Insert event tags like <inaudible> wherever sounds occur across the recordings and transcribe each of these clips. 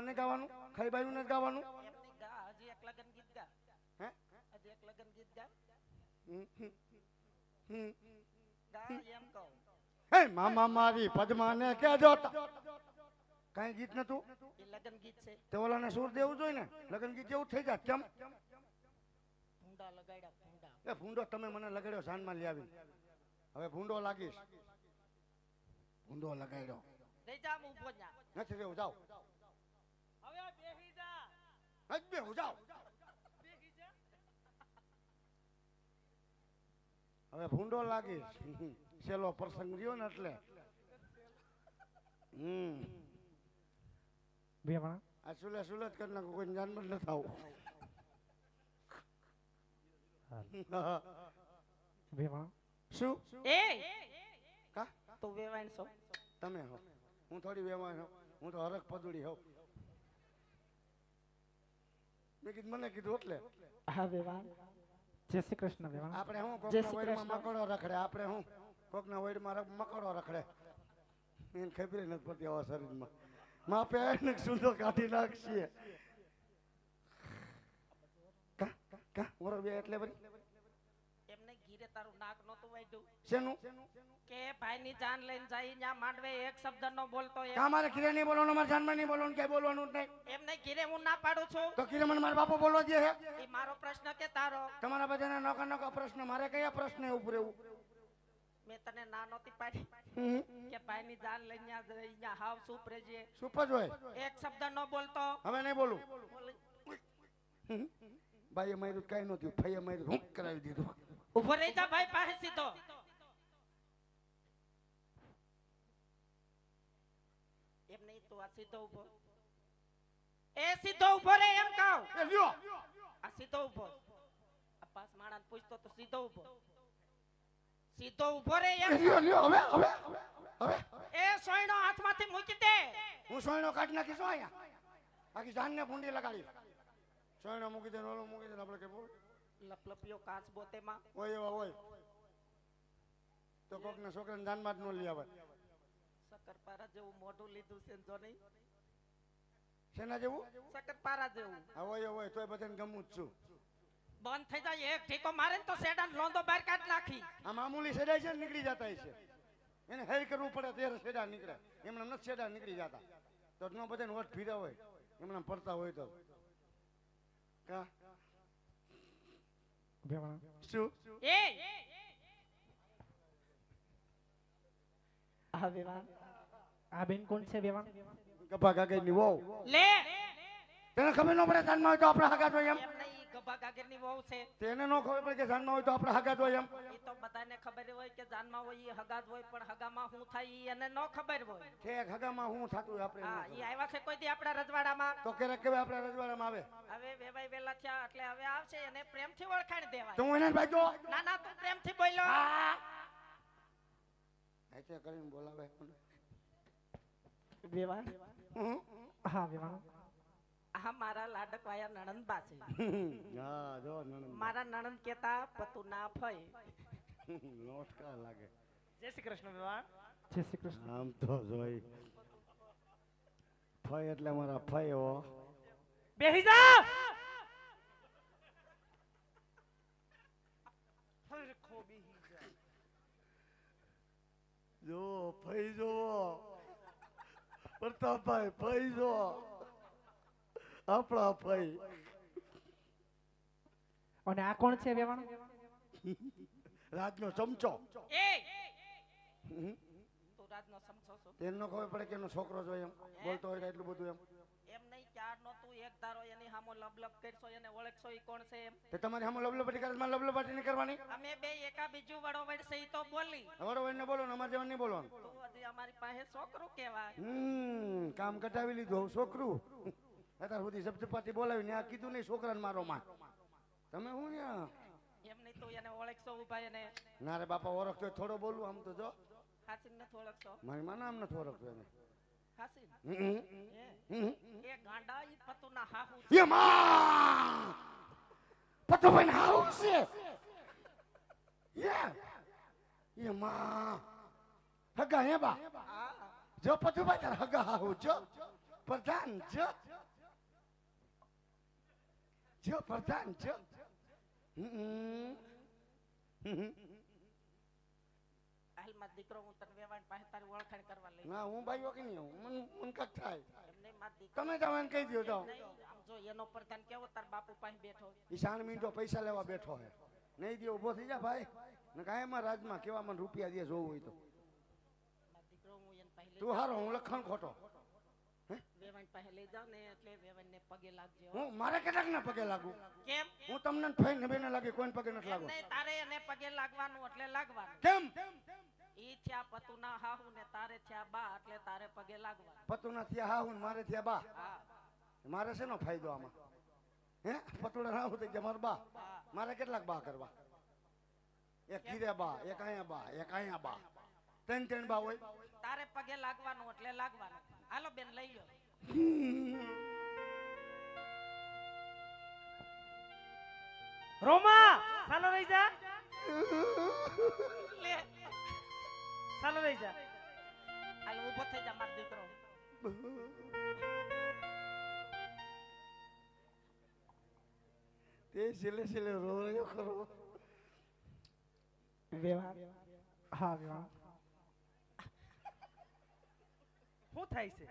નહીં ગાવાનું? ખાઈ બાયું નથી ગાવાનું? હજી એક લગન ગીત ગા. હે? હજી એક લગન ગીત ગા. એમ કહું. હે મામા મારી પદ્માને કેજો કઈ ગીત નતું? એ લગન ગીત છે. તે ઓલાને સુર દેવું જોઈએ ને? લગન ગીત જેવું થઈ જાય કેમ? ભૂંડા લગાડ્યા ભૂંડા. એ ભૂંડો તમે મને લગાડ્યો જાનમાં લઈ આવી હવે ભૂંડો લાગીશ. ભૂંડો લગાડ્યો. નથી રહેવું જાઓ. જાઓ હવે ભૂંડો છેલ્લો પ્રસંગ રહ્યો ને એટલે. હમ. આ સુલે સુલત કરી નાખું કોઈ જાનમાં જ નથી આવું. બેમાં શું? એ! કા? તું વેવાણ છો. તમે હો. હું થોડી વેવાણ હોઉં હું તો હરખ પદુડી હોઉં મેં કીધું મને કીધું એટલે. હા વેવાણ. જય શ્રી કૃષ્ણ બેમાં આપણે હું કોકના મકડો રખડે? આપણે હું કોકના વૈડમાં ર- મકડો રખડે? એને ખબર નથી પડતી આવા શરીરમાં. માપે ને સુંદર કાઢી નાખશે કા કા બે એટલે ઘીરે તારું નાક નહોતું વાગ્યું શેનું? કે ભાઈની જાન લઈને જાય ત્યાં માંડવે એક શબ્દ નો બોલતો એ અમારે મારે નહીં બોલવાનું મારે જાનમાં નહીં બોલવાનું કે બોલવાનું જ નહીં? એમને ઘીરે હું ના પાડું છું. તો ખીરે મને મારા બાપો બોલવા દે છે એ મારો પ્રશ્ન કે તારો? તમારા બધાના નોકર નોકર પ્રશ્ન મારે કયા પ્રશ્ન ઉપર એવું મેં તને ના નહોતી પાડી. કે ભાઈ ની જાન લઈને ન્યા હાવ ચૂપ રહેજે. સુપ જ હોય? એક શબ્દ નો બોલતો. હવે નહીં બોલું? ભાઈ. માર્યું કઈ નહોતું ફઈએ માર્યું હું કરાવી દીધું. ઊભો રહી જા ભાઈ પાસે સીધો. એમ નહીં તો આ સીધો ઊભો. એ સીધો ઊભો રે એમ કહો. એ લ્યો. આ સીધો ઊભો. આ પાસ માણસ પૂછતો તો સીધો ઊભો. સીધો ઊભો રે એ એમ લ્યો લ્યો હવે હવે હવે એ સોયણો હાથમાંથી મૂકી દે. હું સોયણો કાઢી નાખીશ અહીંયા. બાકી જાનને ભૂંડી લગાડી સોયણો મૂકી દે ઓલો મૂકી દે આપણે કે બોલ. લપલપિયો કાચ બોતેમાં હોય એવા હોય. તો કોકના છોકરાને જાનમાં જ ન લઈ આવે. શક્કરપારા જેવું મોઢું લીધું છે ને જો નહીં શેના જેવું? શક્કરપારા જેવું. હોય હોય તોય બધાને ગમું જ છું. બંધ થઈ જાય એક ઠીકો મારે ને તો સેડા લોંદો બહાર કાઢ નાખી. આ મામૂલી સેડાય છે ને નીકળી જતા છે. એને હેર કરવું પડે ત્યારે સેડા નીકળે. એમને નથી સેડા નીકળી જતા. તો ન બધાને વટ ફીરા હોય. એમને પડતા હોય તો. કા? બેમાં શું એ આ વિવાહ આ બેન કોણ છે બેમાં ગભા કાકાની વહુ લે તને ખબર ન પડે તાનમાં હોય તો આપણે હગા જોઈએ એમ એમ નહીં ગભા કાકા ઘેરની વહુ છે. તેને ન ખબર પડે કે જાનમાં હોય તો આપણે હગાત હોય એમ. એ તો બધાને ખબર હોય કે જાનમાં હોય એ હગાત હોય પણ હગામાં શું થાય એને ન ખબર હોય. ઠેક હગામાં શું થતું હોય આપણે હા ન આવ્યા છે કોઈ દી આપણા રજવાડામાં? તો ક્યારેક કેવાય આપણે રજવાડામાં આવે. હવે વેવાઈ વેલા થયા એટલે હવે આવશે એને પ્રેમથી ઓળખાણ દેવાય. તો એને ના ના તું પ્રેમથી બોલો. આચે કરીને બોલાવે. વેવા હા વેવાણ. મારા લાડકવાયા નણંદબા છે <laughs> હા જો નણંદ. મારા નણંદ કેતા પતુ ના ફય લોટકા <laughs> લાગે. જય શ્રી કૃષ્ણ વેવા જય શ્રી કૃષ્ણ. આમ તો જોઈ. ફય એટલે મારા ફય હો. બેહી જા જો ફઈ જો પ્રતાપભાઈ ફઈ જો આપણા ભાઈ. અને આ કોણ છે વેવાણ? રાજનો ચમચો. એ! હમ. તું રાજનો છો ન ખબર પડે કે એનો છોકરો જો એમ. બોલતો હોય એટલું બધું એમ. એમ નહીં ક્યારનો તું એક ધારો એની હામો લબલબ કરશો એને ઓળખશો ઈ કોણ છે એમ. તે તમારી સામે લબલબાટી કરે મારે લબલબાટી નહીં કરવાની? અમે બે એકા બીજું વડો વડશે ઈ તો બોલી. વડો વડ ને બોલો ને અમાર જેવા નહીં બોલવાનું. તું હજી અમારી પાસે છોકરો કેવા હમ કામ કટાવી લીધું છોકરું. અત્યાર સુધી સબસપાટી બોલાવીને આ કીધું નહીં છોકરાને મારો માં તમે હું ને એમ નહીં તો એને ઓળખશો ઊભા એને. ના રે બાપા ઓળખતો થોડો બોલું આમ તો જો. હાસીન નથી ઓળખશો મારી માં નામ નથી ઓળખતો એને. હાસીન. એ ગાંડા ઈ પતુના હાહુ એ માં! પતુભાઈ હાઉ છે. એ એ માં! હગા હે બા? જો પતુ ભાઈ તાર હગા હાહુ જો પ્રધાન જો જો પ્રધાન જો. હાલમાં દીકરો હું તને વેવાણ પાસે તારી ઓળખાણ કરવા લઈ ના હું ભાઈ કે નહીં. મન મન કાંઈક થાય એમ નહીં માર દીકરો તમે તમે કહી દો તો જો એનો પ્રધાન કેવો તાર બાપુ પાસે બેઠો ઈ સાણ મીંડો પૈસા લેવા બેઠો હે નહીં દે ઊભો થઈ જા ભાઈ ને કાંઈમાં રાજમાં કેવા મને રૂપિયા દે જોવું હોય તો દીકરો હું એને પાસે તું હારો હું લખણ ખોટો પાસે લઈ જાવ ને એટલે વેવાણ ને પગે લાગજો હું. મારે કેટલાક ના પગે લાગુ? કેમ? હું તમને ફઈ ને બેને લાગે કોઈને પગે નથી લાગુ. નહીં તારે એને પગે લાગવાનું એટલે લાગવાનું. કેમ? ઈ થયા પતુના હાહુ ને તારે થયા બા એટલે તારે પગે લાગવાનું. પતુના થયા હા હું મારે થયા બા? મારે શેનો ફાયદો આમાં? હે? પતુડા ના થઈ ગયા મારા બા. મારે કેટલાક બા કરવા? એક કીરે બા એક અહીંયા બા એક અહીંયા બા. ત્રણ ત્રણ બા હોય. તારે પગે લાગવાનું એટલે લાગવાનું. હાલો બેન લઈ લો. રોમા સાલો રહી જા. લે. ચાલો રહી જા. હાલ ઊભો થઈ જા મારો દીકરો. તે સિલે સિલે રો રહ્યો ખરો. વેવાણ હા વેવાણ શું થાય છે?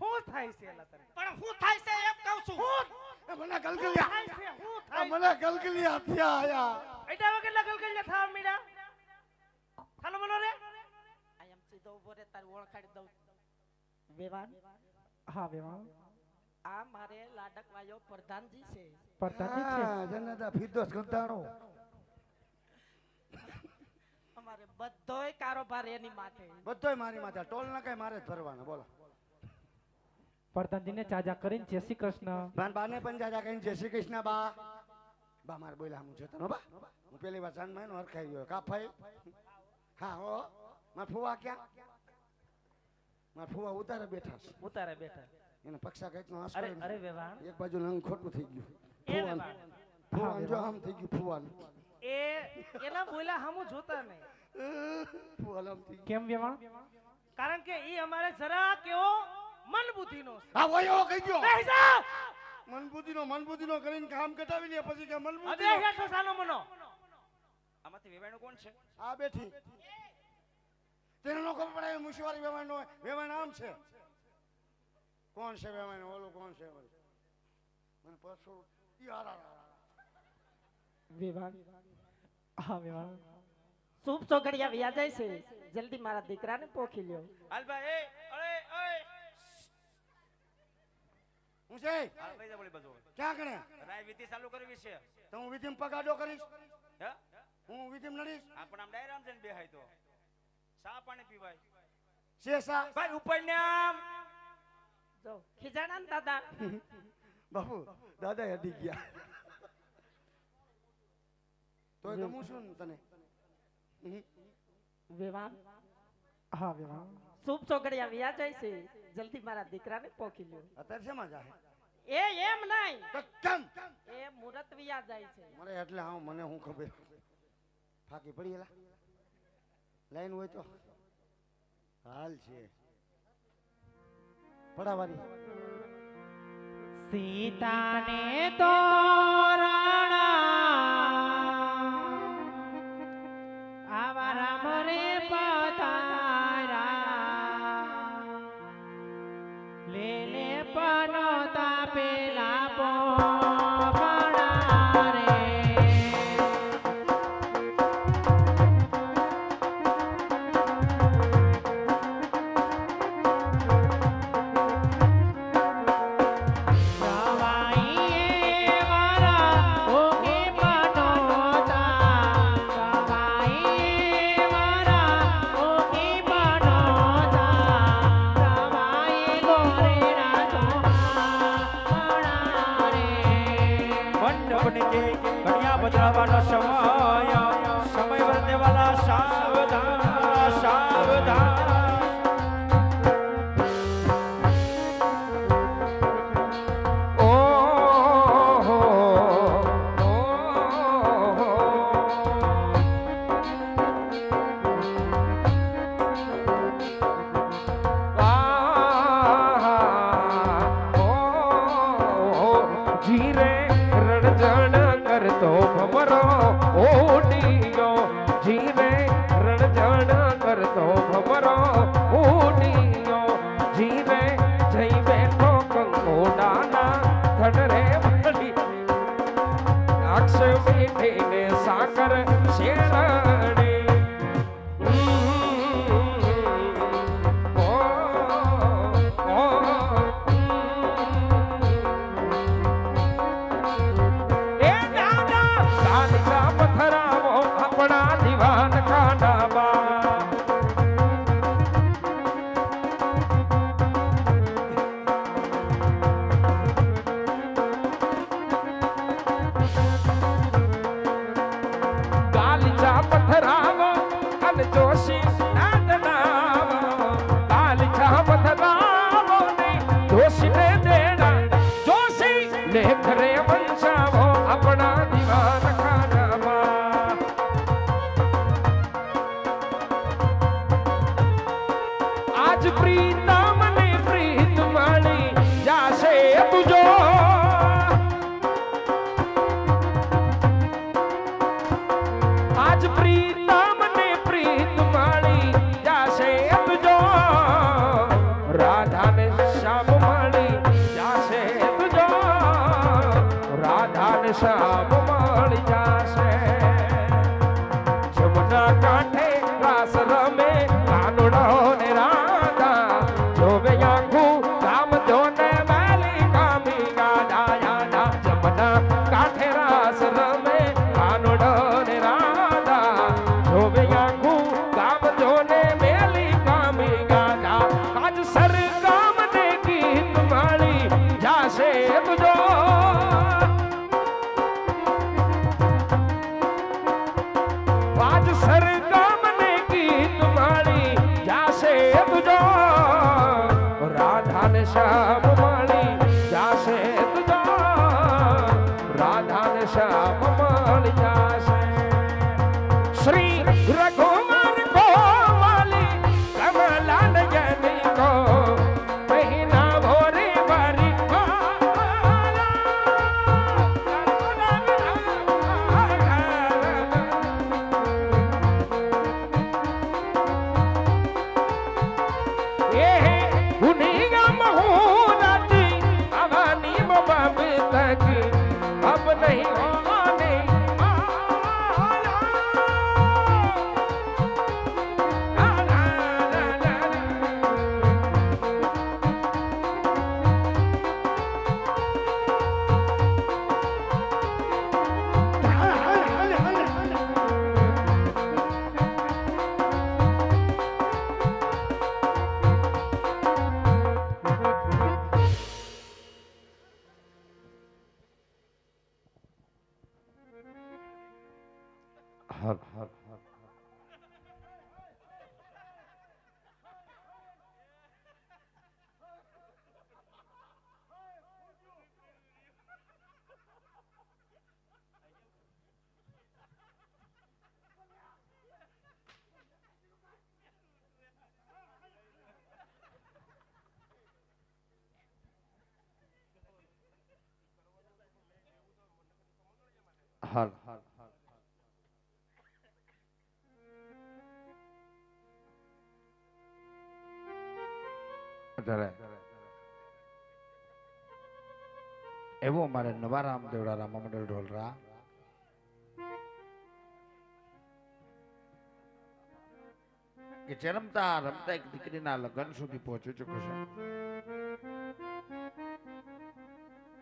શું થાય છે એલા પણ હું થાય છે એમ કહું છું. એ મને ગલગલિયા થાય છે શું થાય મને ગલગલિયા થયા આયા. એડા વગર લગલ ગલ્લા થવા મીડા ચાલો બોલો રે. આ એમ સીધો ઊભો રે તારી ઓળખાડી દઉં. વેવાન હા આ મારે લાડકવાયો પ્રધાનજી છે. પ્રધાનજી છે? જનતા ફિરદોસ ગંધાણો. અમારે બધોય કારોબાર એની માથે બધોય મારી માથે. ટોલ ના કઈ મારે જ ભરવાના બોલો. પ્રધાનજીને ચાજા કરીને જય શ્રી કૃષ્ણ. બાને પણ ચાજા કરીને જય શ્રી કૃષ્ણ બા. બા માર બોલ્યા હું જોતો બા. હું પેલી વાર સાંજમાં હરખાઈ ગયો કાફાઈ હા હો. માર ફુવા ક્યાં? માર ફુવા ઉતારે બેઠા છે. ઉતારે બેઠા. એને પક્ષા કંઈક નો અરે અરે વેવાણ. એક બાજુ લંગ ખોટું થઈ ગયું. ફુવાનું. જો આમ થઈ ગયું ફુવાન. એ એના બોલા હામું જોતા નહીં. ફુવાનું કેમ વેવાણ? કારણ કે ઈ અમારે જરા કેવો મન બુદ્ધિનો હા વયો કહી ગયો. બેહી જા. મનબુદ્ધિ નો મનબુદ્ધિ નો કરીને કામ કટાવી લે પછી કે હવે મનબુદ્ધિ હેઠો સાનો મનો. આમાંથી વેવાણું કોણ છે? આ બેઠી. તેને નો ખબર પડે મુશવારી વેવાણ વેવાણ આમ છે. કોણ છે વેવાણ? ઓલું કોણ છે? મને પાછું યાર વેવાણ. હા વેવાણ. શુભ ચોઘડિયા વ્યા જાય છે. જલ્દી મારા દીકરાને પોખી લ્યો. હાલ ભાઈ એ અરે ઓય હું છે? હાલ બોલી ક્યાં કણે રાય વિધિ ચાલુ કરવી છે. તો હું વિધિમ પગાડો કરીશ. હે? હું વિધિમ લડીશ આપણ આમ ડાયરામ છે ને બેહાય તો. સા પાણી પીવાય. શેષા ભાઈ ઉપર ને આમ. જો ખીજાણા ને દાદા. <laughs> બાપુ દાદા અડી ગયા. તોય ગમું છું તને? વિવાહ. હા વિવાહ. શુભ છોકરી આવ્યા જાય છે. જલ્દી મારા દીકરાને પોકી લ્યો. અત્યારે શેમાં જાય એ એમ નહીં. તો કેમ? એ મુરત વિયા જાય છે. મને એટલે હા મને હું ખબર? ફાકી પડી એલા? લાઈન હોય તો? હાલ છે. પડાવાની સીતાને તો ಮಿಠಿಲೆ ಸಾಕರ ಶೇರ અને હર. એવો મારે નવા રામદેવડા રામા મંડળ ઢોલરા. કે જન્મતા રમતા એક દીકરીના લગ્ન સુધી પહોંચી ચુક્યો છે.